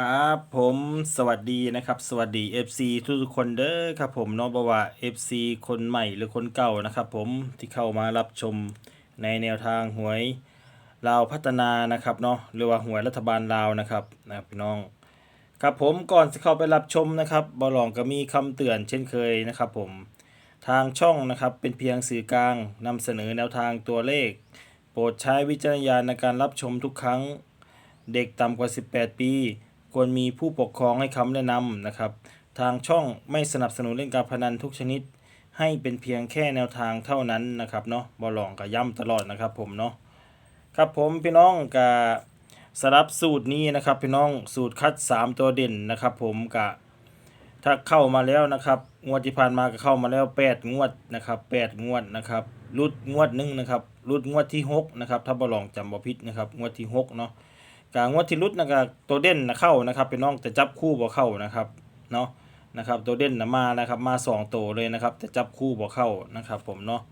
ครับผมสวัสดีนะครับสวัสดี FC ทุกๆคนเด้อครับผมเนาะบ่ว่า FC คนใหม่หรือคนเก่านะครับผมที่เข้ามารับชมในแนวทางหวยลาวพัฒนานะครับเนาะหรือว่าหวยรัฐบาลลาวนะครับนะพี่น้องครับผมก่อนจะเข้าไปรับชมนะครับบอลองก็มีคำเตือนเช่นเคยนะครับผมทางช่องนะครับเป็นเพียงสื่อกลางนำเสนอแนวทางตัวเลข โปรดใช้วิจารณญาณในการรับชมทุกครั้ง เด็กต่ำกว่า 18 ปี ควรมีผู้ปกครองให้คำแนะนำนะครับ ทางช่องไม่สนับสนุนเล่นการพนันทุกชนิด ให้เป็นเพียงแค่แนวทางเท่านั้นนะครับเนาะบอลองก็ย้ำตลอดนะครับผมเนาะครับผมพี่น้องกับสรับสูตรนี้นะครับพี่น้องสูตรคัด 3 ตัวเด่นนะครับ ผมกะถ้าเข้ามาแล้วนะครับงวดที่ผ่านมาก็เข้ามาแล้ว 8 งวดนะครับ8งวดนะครับรุดงวดหนึ่งนะครับรุดงวดที่6นะครับถ้าบอลองจำบ่ผิดนะครับงวดที่หกเนาะ กางวดที่รุดนะครับตัวเด่นนะเข้านะครับเป็นน้องแต่จับคู่บ่เข้านะครับเนาะนะครับตัวเด่นนะมานะครับมาสองตัวเลยนะครับ แต่จับคู่บ่เข้านะครับ ผมเนาะ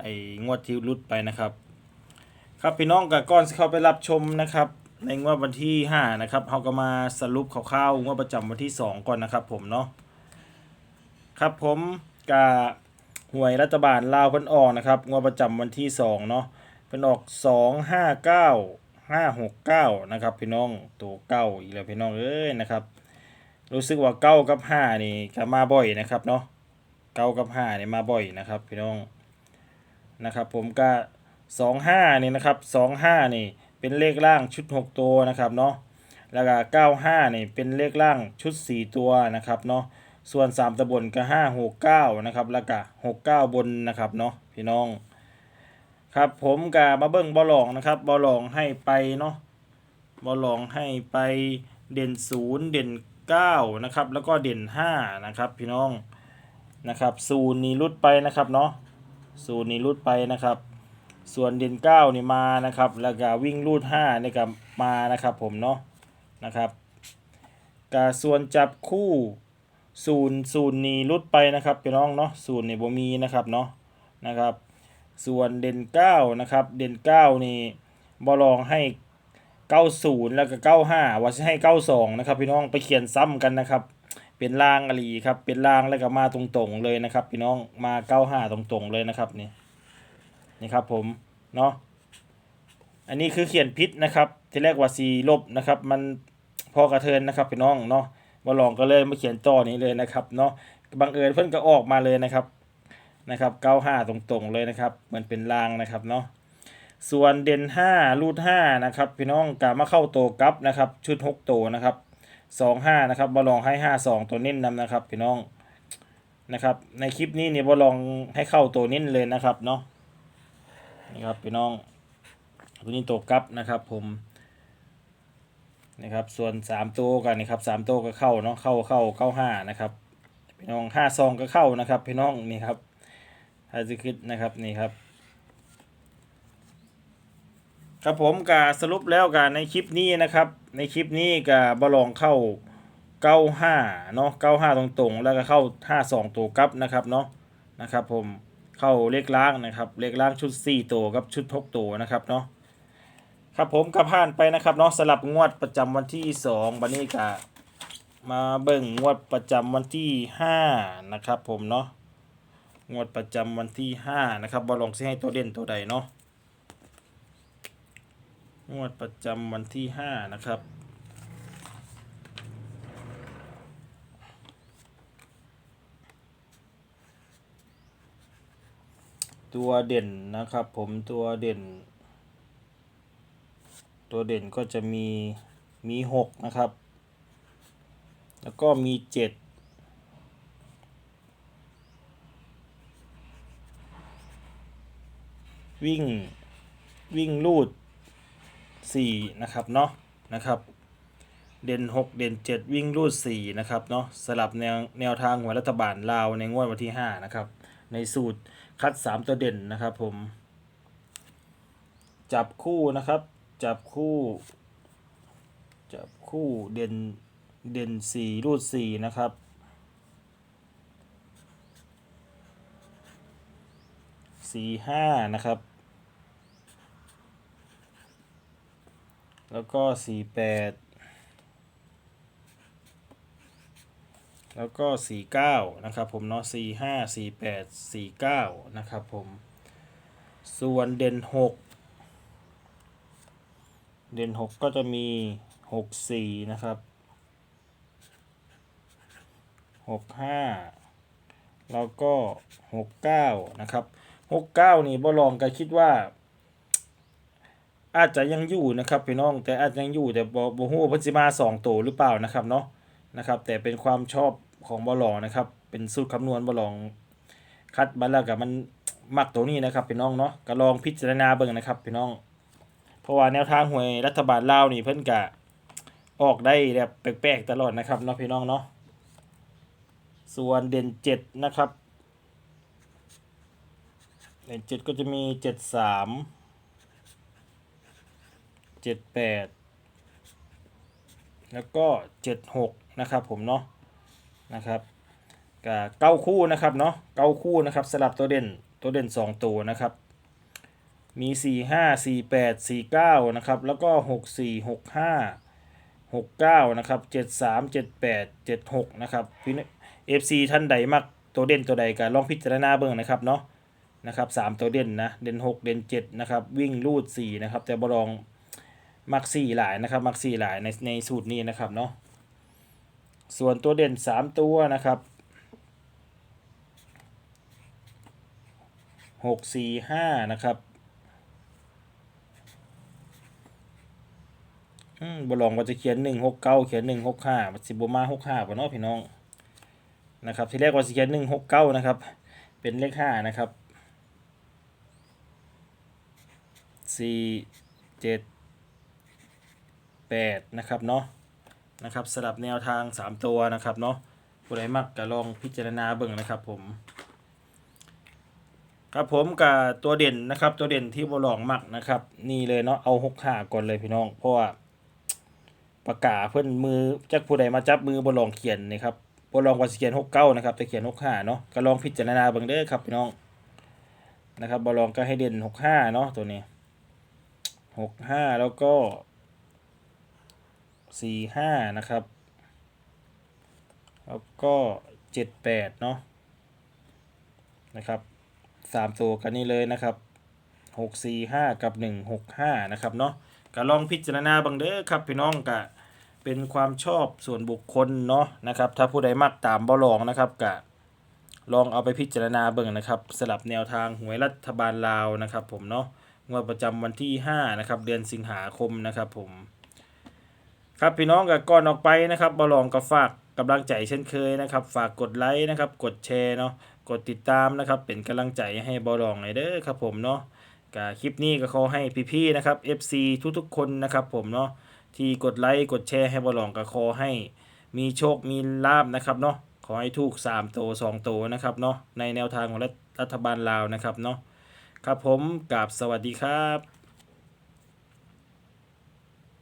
ไอ้งวดที่รุดไปนะครับ ครับพี่น้องกับก้อนเข้าไปรับชมนะครับ ในงวดวันที่5นะครับเราก็มาสรุปคร่าวๆงวดประจำวันที่ 2 ก่อนนะครับ ผมเนาะครับผมกับหวยรัฐบาลลาวเพิ่นออกนะครับงวดประจำวันที่2เนาะเพิ่นออก 259 ห้าหกเก้านะครับพี่น้องตัวเก้าอีกแล้วพี่น้องเอ้ยนะครับรู้สึกว่าเก้ากับห้านี่ก็มาบ่อยนะครับเนาะเก้ากับห้านี่มาบ่อยนะครับพี่น้องนะครับผมก็สองห้านี่นะครับสองห้านี่เป็นเลขล่างชุดหกตัวนะครับเนาะแล้วก็เก้าห้านี่เป็นเลขล่างชุดสี่ตัวนะครับเนาะส่วนสามตะบนก็ห้าหกเก้านะครับแล้วก็หกเก้าบนนะครับเนาะพี่น้อง ครับผมกามาเบิ้งบอลองนะครับบอลองให้ไปเนาะบอลองให้ไปเด่นศูนย์เด่นเก้านะครับแล้วก็เด่นห้านะครับพี่น้องนะครับศูนย์นี่รุดไปนะครับเนาะศูนย์นี่รุดไปนะครับ ส่วนเด่นเก้านี่มานะครับแล้วก็วิ่งรูดห้านี่ก็มานะครับผมเนาะนะครับกาส่วนจับคู่ศูนย์ศูนย์นี่รุดไปนะครับพี่น้องเนาะศูนย์นี่บ่มีนะครับเนาะนะครับ ส่วนเด่น9นะครับเด่น9นี่บอลองให้ 90 แล้วก็ 95 ว่าจะให้ 92 นะครับพี่น้องไปเขียนซ้ำกันนะครับเป็นล่างอลีครับเป็นล่างแล้วก็มาตรงๆเลยนะครับ พี่น้องมา95ตรงๆเลยนะครับนี่นี่ครับผมเนาะอันนี้คือเขียนพิษนะครับ ที่แรกว่าสีลบนะครับ มันพอกระเทินนะครับ พี่น้องเนาะบอลองก็เลยมาเขียนต่อนี้เลยนะครับเนาะบังเอิญเพื่อนก็ออกมาเลยนะครับ นะครับ95ตรงๆเลยนะครับเหมือนเป็นรางนะครับเนาะส่วนเด่น5รูด5นะครับพี่น้องกามาเข้าโตกับนะครับชุด6โตวนะครับ25นะครับบอลองให้52ตัวเน้นนำนะครับพี่น้องนะครับในคลิปนี้เนี่ยบอลองให้เข้าตัวเน้นเลยนะครับเนาะนี่ครับพี่น้องตัวนี้โตกับนะครับผมนะครับส่วน3ตัวกันนะครับ3ตัวก็เข้าเนาะเข้าเข้าเข้า5นะครับพี่น้อง5ซองก็เข้านะครับพี่น้องนี่ครับ ถ้าจะคิดนะครับนี่ครับ ครับผมกาสรุปแล้วกันในคลิปนี้นะครับ ในคลิปนี้กาบอลองเข้า95เนาะ95ตรงๆ แล้วก็เข้า52ตัวกับนะครับเนาะนะครับผมเข้าเลขล่างนะครับเลขล่างชุด4ตัวกับชุด6ตัวนะครับเนาะครับผมก็ผ่านไปนะครับเนาะสลับงวดประจำวันที่2บันนี้กามาเบิ่งงวดประจำวันที่5นะครับผมเนาะ งวดประจำวันที่5นะครับบอลลองซิให้ตัวเด่นตัวใดเนาะงวดประจำวันที่5นะครับตัวเด่นนะครับผมตัวเด่น ตัวเด่นก็จะมีมี6นะครับ แล้วก็มี7 วิ่งวิ่งลูดสี่นะครับเนาะนะครับ เด่นหกเด่นเจ็ดวิ่งลูดสี่นะครับเนาะสลับแนวแนวทางหัวรัฐบาลลาวในงวดวันที่ห้านะครับ ในสูตรคัดสามตัวเด่นนะครับผม จับคู่นะครับ จับคู่ จับคู่เด่นเด่นสี่รูดสี่นะครับสี่ห้านะครับ แล้วก็สี่แปดแล้วก็49นะครับผมเนาะ45 48 49นะครับผม ส่วนเด่น6เด่น6ก็จะมี64นะครับ65แล้วก็69นะครับ69นี่บ่ลองก็คิดว่า อาจจะยังอยู่นะครับพี่น้องแต่อาจจะยังอยู่แต่บ่บ่ฮู้ว่าเพิ่นสิมาสองตัวหรือเปล่านะครับเนาะนะครับ แต่เป็นความชอบของบ่ลองนะครับ เป็นสูตรคำนวณบ่ลองคัดมาแล้วก็มันมักตัวนี้นะครับพี่น้องเนาะก็ลองพิจารณาเบิ่งนะครับพี่น้อง เพราะว่าแนวทางหวยรัฐบาลลาวนี่เพิ่นก็ออกได้แบบแปลกๆตลอดนะครับเนาะพี่น้องเนาะส่วนเด่น7นะครับเด่น7ก็จะมี73 เจ็ดแปดแล้วก็เจ็ดหกนะครับผมเนาะนะครับก็เก้าคู่นะครับเนาะเก้าคู่นะครับสลับตัวเด่นตัวเด่นสองตัวนะครับมีสี่ห้าสี่แปดสี่เก้านะครับ แล้วก็หกสี่หกห้าหกเก้านะครับเจ็ดสามเจ็ดแปดเจ็ดหกนะครับพี่เอฟซีท่านใดมักตัวเด่นตัวใดก็ลองพิจารณาเบิ่งนะครับเนาะนะครับสามตัวเด่นนะ เด่นหกเด่นเจ็ดนะครับ วิ่งลูดสี่นะครับ แต่บลอง มักสี่หลายนะครับมักสี่หลายในในสูตรนี้นะครับเนาะส่วนตัวเด่นสามตัวนะครับหกสี่ห้านะครับอืมบลองว่าจะเขียนหนึ่งหกเก้าเขียนหนึ่งหกห้าสิบมาหกห้าป่ะเนาะพี่น้องนะครับ ที่แรกว่าจะเขียนหนึ่งหกเก้านะครับ เป็นเลขห้านะครับสี่เจ็ด 8นะครับเนาะนะครับสลับแนวทาง 3 ตัวนะครับเนาะผู้ใดมักก็ลองพิจารณาเบิ่งนะครับผมครับผมกับตัวเด่นนะครับตัวเด่นที่บลองมักนะครับ นี่เลยเนาะเอาหกห้าก่อนเลยพี่น้อง เพราะว่าปากกาศเพื่อนมือจากผู้ใดมาจับมือบลองเขียนนี่ครับบลองว่าสิเขียนหกเก้านะครับแต่เขียนหกห้าเนาะก็ลองพิจารณาเบิ่งเด้อครับพี่น้องนะครับบลองก็ให้เด่นหกห้าเนาะตัวนี้หกห้าแล้วก็ สี่ห้านะครับ แล้วก็เจ็ดแปดเนาะนะครับสามตัวกันนี้เลยนะครับหกสี่ห้ากับหนึ่งหกห้านะครับเนาะก็ลองพิจารณาบังเด้อครับพี่น้องกะเป็นความชอบส่วนบุคคลเนาะนะครับ ถ้าผู้ใดมักตามบ่ลองนะครับกะลองเอาไปพิจารณาเบิ่งนะครับสลับแนวทางหวยรัฐบาลลาวนะครับ ผมเนาะงวดประจำวันที่5นะครับเดือนสิงหาคมนะครับผม ครับพี่น้องกับก่อนออกไปนะครับบอลองก็ฝากกำลังใจเช่นเคยนะครับ ฝากกดไลค์นะครับ กดแชร์เนาะกดติดตามนะครับ เป็นกำลังใจให้บอลองหน่อยเด้อครับผมเนาะกับคลิปนี้ก็ขอให้พี่ๆนะครับ FC ทุกๆคนนะครับ ผมเนาะที่กดไลค์กดแชร์ให้บอลองก็ขอให้ มีโชคมีลาบนะครับเนาะขอให้ถูก3โต2โตนะครับเนาะในแนวทางของรัฐรัฐบาลลาวนะครับเนาะครับผมกับสวัสดีครับ